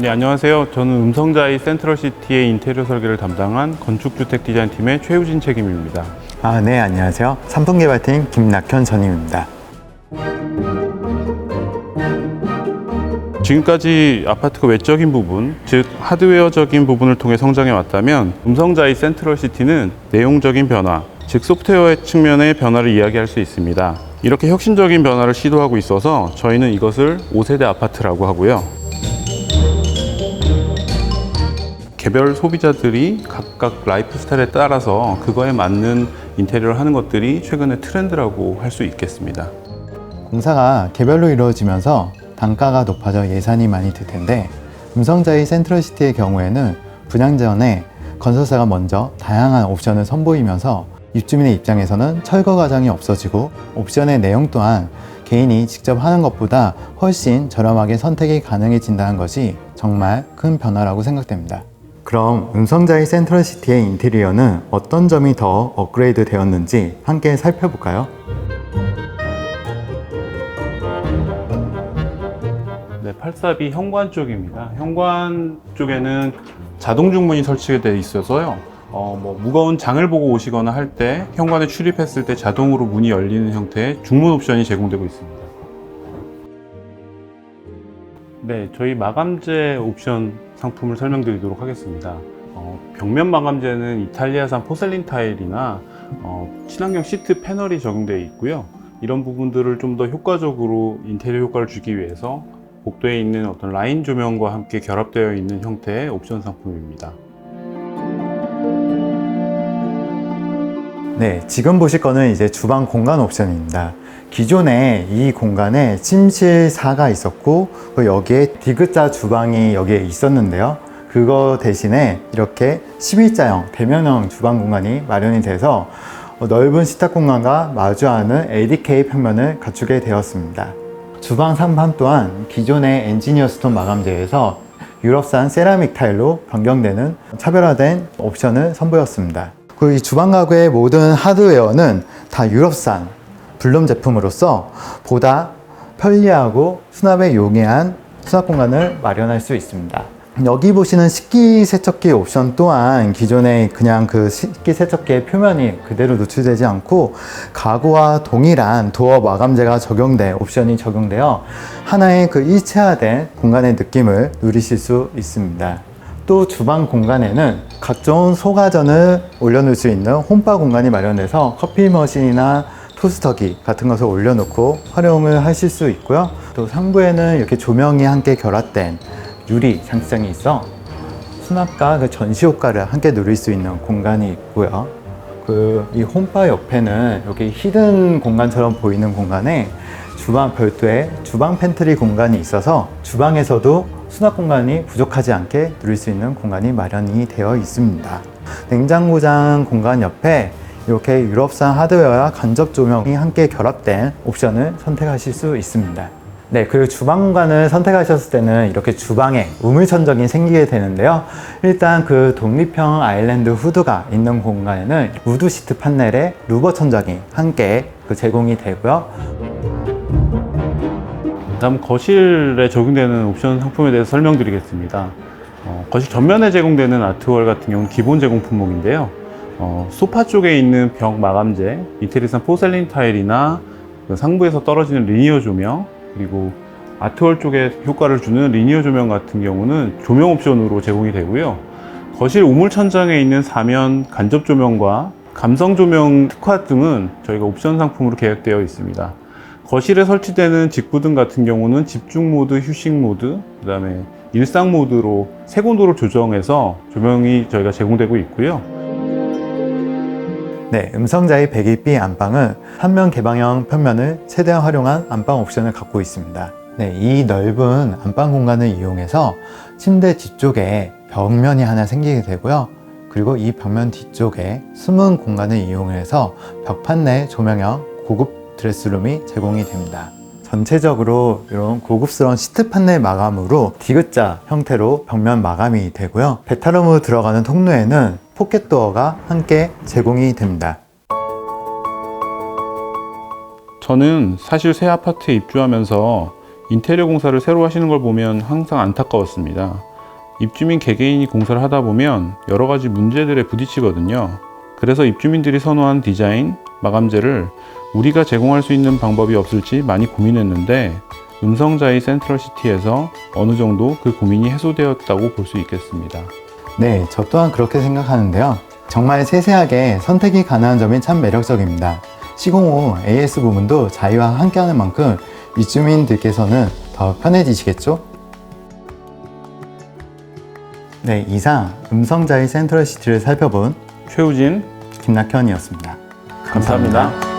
네, 안녕하세요. 저는 음성자이 센트럴시티의 인테리어 설계를 담당한 건축주택 디자인팀의 최우진 책임입니다. 아, 네, 안녕하세요. 삼풍개발팀 김낙현 전임입니다. 지금까지 아파트가 외적인 부분, 즉 하드웨어적인 부분을 통해 성장해 왔다면 음성자이 센트럴시티는 내용적인 변화, 즉 소프트웨어의 측면의 변화를 이야기할 수 있습니다. 이렇게 혁신적인 변화를 시도하고 있어서 저희는 이것을 5세대 아파트라고 하고요. 개별 소비자들이 각각 라이프 스타일에 따라서 그거에 맞는 인테리어를 하는 것들이 최근의 트렌드라고 할 수 있겠습니다. 공사가 개별로 이루어지면서 단가가 높아져 예산이 많이 들 텐데 음성자의 센트럴시티의 경우에는 분양 전에 건설사가 먼저 다양한 옵션을 선보이면서 입주민의 입장에서는 철거 과정이 없어지고 옵션의 내용 또한 개인이 직접 하는 것보다 훨씬 저렴하게 선택이 가능해진다는 것이 정말 큰 변화라고 생각됩니다. 그럼 음성자의 센트럴시티의 인테리어는 어떤 점이 더 업그레이드 되었는지 함께 살펴볼까요? 네, 842 현관 쪽입니다. 현관 쪽에는 자동 중문이 설치되어 있어서요. 어, 뭐 무거운 장을 보고 오시거나 할 때 현관에 출입했을 때 자동으로 문이 열리는 형태의 중문 옵션이 제공되고 있습니다. 네, 저희 마감재 옵션 상품을 설명드리도록 하겠습니다. 어, 벽면 마감재는 이탈리아산 포셀린 타일이나 어, 친환경 시트 패널이 적용되어 있고요. 이런 부분들을 좀 더 효과적으로 인테리어 효과를 주기 위해서 복도에 있는 어떤 라인 조명과 함께 결합되어 있는 형태의 옵션 상품입니다. 네, 지금 보실 거는 이제 주방 공간 옵션입니다. 기존에 이 공간에 침실사가 있었고 그 여기에 디귿자 주방이 여기에 있었는데요. 그거 대신에 이렇게 11자형 대면형 주방 공간이 마련이 돼서 넓은 식탁 공간과 마주하는 ADK 평면을 갖추게 되었습니다. 주방 상판 또한 기존의 엔지니어 스톤 마감재에서 유럽산 세라믹 타일로 변경되는 차별화된 옵션을 선보였습니다. 그이 주방 가구의 모든 하드웨어는 다 유럽산 블룸 제품으로서 보다 편리하고 수납에 용이한 수납 공간을 마련할 수 있습니다. 여기 보시는 식기 세척기 옵션 또한 기존의 그냥 그 식기 세척기의 표면이 그대로 노출되지 않고 가구와 동일한 도어 마감재가 적용돼 옵션이 적용되어 하나의 그 일체화된 공간의 느낌을 누리실 수 있습니다. 또 주방 공간에는 각종 소가전을 올려놓을 수 있는 홈바 공간이 마련돼서 커피 머신이나 토스터기 같은 것을 올려놓고 활용을 하실 수 있고요. 또 상부에는 이렇게 조명이 함께 결합된 유리 장식장이 있어 수납과 그 전시 효과를 함께 누릴 수 있는 공간이 있고요. 그 이 홈바 옆에는 여기 히든 공간처럼 보이는 공간에 주방 별도의 주방 팬트리 공간이 있어서 주방에서도 수납 공간이 부족하지 않게 누릴 수 있는 공간이 마련이 되어 있습니다. 냉장고장 공간 옆에 이렇게 유럽산 하드웨어와 간접 조명이 함께 결합된 옵션을 선택하실 수 있습니다. 네, 그리고 주방 공간을 선택하셨을 때는 이렇게 주방에 우물천정이 생기게 되는데요. 일단 그 독립형 아일랜드 후드가 있는 공간에는 우드 시트 판넬에 루버 천정이 함께 그 제공이 되고요. 다음 거실에 적용되는 옵션 상품에 대해서 설명드리겠습니다. 어, 거실 전면에 제공되는 아트월 같은 경우는 기본 제공 품목인데요. 어, 소파 쪽에 있는 벽 마감재, 이태리산 포셀린 타일이나 그 상부에서 떨어지는 리니어 조명, 그리고 아트월 쪽에 효과를 주는 리니어 조명 같은 경우는 조명 옵션으로 제공이 되고요. 거실 우물 천장에 있는 사면 간접 조명과 감성 조명 특화 등은 저희가 옵션 상품으로 계획되어 있습니다. 거실에 설치되는 직구등 같은 경우는 집중 모드, 휴식 모드, 그 다음에 일상 모드로 색온도를 조정해서 조명이 저희가 제공되고 있고요. 네, 음성자의 101B 안방은 한면 개방형 편면을 최대한 활용한 안방 옵션을 갖고 있습니다. 네, 이 넓은 안방 공간을 이용해서 침대 뒤쪽에 벽면이 하나 생기게 되고요. 그리고 이 벽면 뒤쪽에 숨은 공간을 이용해서 벽판 내 조명형 고급 드레스룸이 제공이 됩니다. 전체적으로 이런 고급스러운 시트 판넬 마감으로 디귿자 형태로 벽면 마감이 되고요. 베타룸으로 들어가는 통로에는 포켓도어가 함께 제공이 됩니다. 저는 사실 새 아파트에 입주하면서 인테리어 공사를 새로 하시는 걸 보면 항상 안타까웠습니다. 입주민 개개인이 공사를 하다 보면 여러 가지 문제들에 부딪히거든요. 그래서 입주민들이 선호한 디자인, 마감재를 우리가 제공할 수 있는 방법이 없을지 많이 고민했는데 음성자의 센트럴시티에서 어느 정도 그 고민이 해소되었다고 볼 수 있겠습니다. 네, 저 또한 그렇게 생각하는데요. 정말 세세하게 선택이 가능한 점이 참 매력적입니다. 시공 후 AS 부분도 자유와 함께하는 만큼 입주민들께서는 더 편해지시겠죠? 네, 이상 음성자의 센트럴 시티를 살펴본 최우진, 김낙현이었습니다. 감사합니다.